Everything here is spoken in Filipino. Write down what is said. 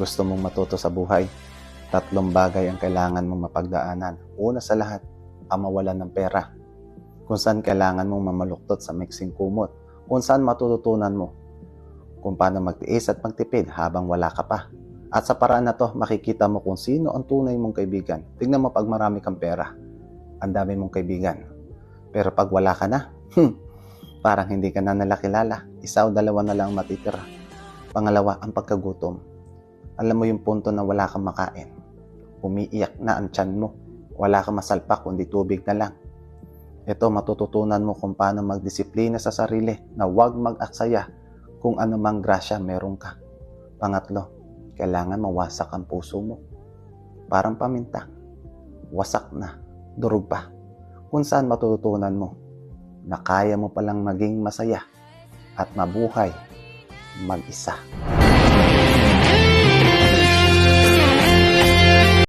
Gusto mong matuto sa buhay? Tatlong bagay ang kailangan mong mapagdaanan. Una sa lahat, ang mawalan ng pera. Kung saan kailangan mong mamaluktot sa mixing kumot. Kung saan matututunan mo kung paano magtiis at magtipid habang wala ka pa. At sa paraan na to, makikita mo kung sino ang tunay mong kaibigan. Tingnan mo pag marami kang pera. Ang dami mong kaibigan. Pero pag wala ka na, hmm, parang hindi ka na nalakilala. Isa o dalawa na lang matitira. Pangalawa, ang pagkagutom. Alam mo yung punto na wala kang makain. Umiiyak na ang tiyan mo. Wala kang masalpak kundi tubig na lang. Ito, matututunan mo kung paano magdisiplina sa sarili na huwag mag-aksaya kung ano mang grasya meron ka. Pangatlo, kailangan mawasak ang puso mo. Parang paminta. Wasak na. Durog pa. Kung saan matututunan mo na kaya mo palang maging masaya at mabuhay mag-isa.